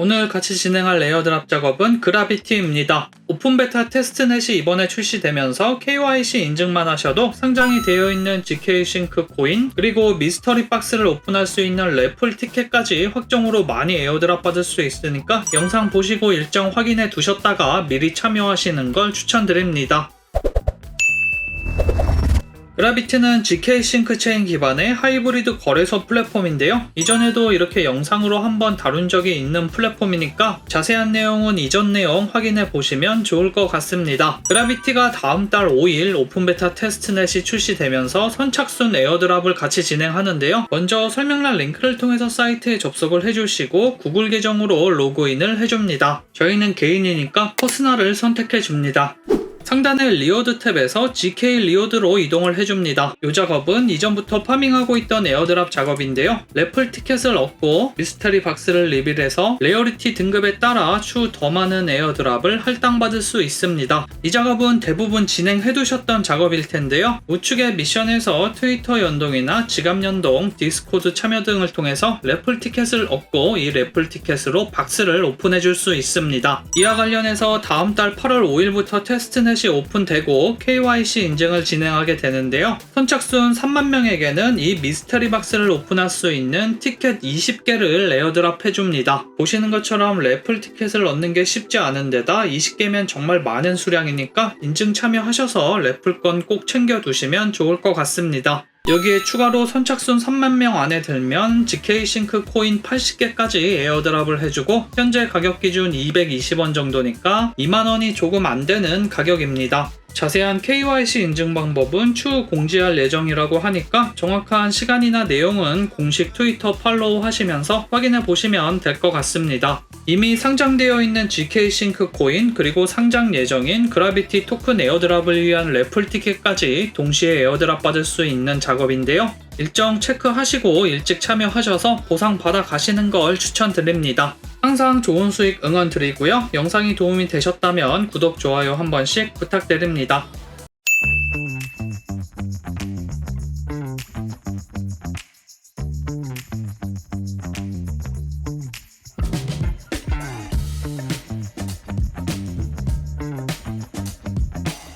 오늘 같이 진행할 레어드랍 작업은 그라비티입니다. 오픈 베타 테스트넷이 이번에 출시되면서 KYC 인증만 하셔도 상장이 되어 있는 GK 싱크 코인 그리고 미스터리 박스를 오픈할 수 있는 래플 티켓까지 확정으로 많이 에어드랍 받을 수 있으니까 영상 보시고 일정 확인해 두셨다가 미리 참여하시는 걸 추천드립니다. 그라비트는 GK 싱크 체인 기반의 하이브리드 거래소 플랫폼인데요. 이전에도 이렇게 영상으로 한번 다룬 적이 있는 플랫폼이니까 자세한 내용은 이전 내용 확인해 보시면 좋을 것 같습니다. 그라비티가 다음 달 5일 오픈 베타 테스트넷이 출시되면서 선착순 에어드랍을 같이 진행하는데요. 먼저 설명란 링크를 통해서 사이트에 접속을 해주시고 구글 계정으로 로그인을 해줍니다. 저희는 개인이니까 퍼스널을 선택해 줍니다. 상단의 리오드 탭에서 GK 리오드로 이동을 해줍니다. 이 작업은 이전부터 파밍하고 있던 에어드랍 작업인데요. 래플 티켓을 얻고 미스터리 박스를 리빌해서 레어리티 등급에 따라 추후 더 많은 에어드랍을 할당받을 수 있습니다. 이 작업은 대부분 진행해두셨던 작업일 텐데요. 우측의 미션에서 트위터 연동이나 지갑 연동, 디스코드 참여 등을 통해서 래플 티켓을 얻고 이 래플 티켓으로 박스를 오픈해줄 수 있습니다. 이와 관련해서 다음 달 8월 5일부터 테스트넷 이 오픈되고 KYC 인증을 진행하게 되는데요. 선착순 3만 명에게는 이 미스터리 박스를 오픈할 수 있는 티켓 20개를 에어드랍 해줍니다. 보시는 것처럼 래플 티켓을 얻는 게 쉽지 않은데다 20개면 정말 많은 수량이니까 인증 참여하셔서 래플건 꼭 챙겨두시면 좋을 것 같습니다. 여기에 추가로 선착순 3만 명 안에 들면 GK 싱크 코인 80개까지 에어드랍을 해주고 현재 가격 기준 220원 정도니까 2만원이 조금 안 되는 가격입니다. 자세한 KYC 인증 방법은 추후 공지할 예정이라고 하니까 정확한 시간이나 내용은 공식 트위터 팔로우 하시면서 확인해 보시면 될 것 같습니다. 이미 상장되어 있는 GK 싱크 코인 그리고 상장 예정인 그라비티 토큰 에어드랍을 위한 래플 티켓까지 동시에 에어드랍 받을 수 있는 작업인데요. 일정 체크하시고 일찍 참여하셔서 보상 받아 가시는 걸 추천드립니다. 항상 좋은 수익 응원 드리고요. 영상이 도움이 되셨다면 구독, 좋아요 한 번씩 부탁드립니다.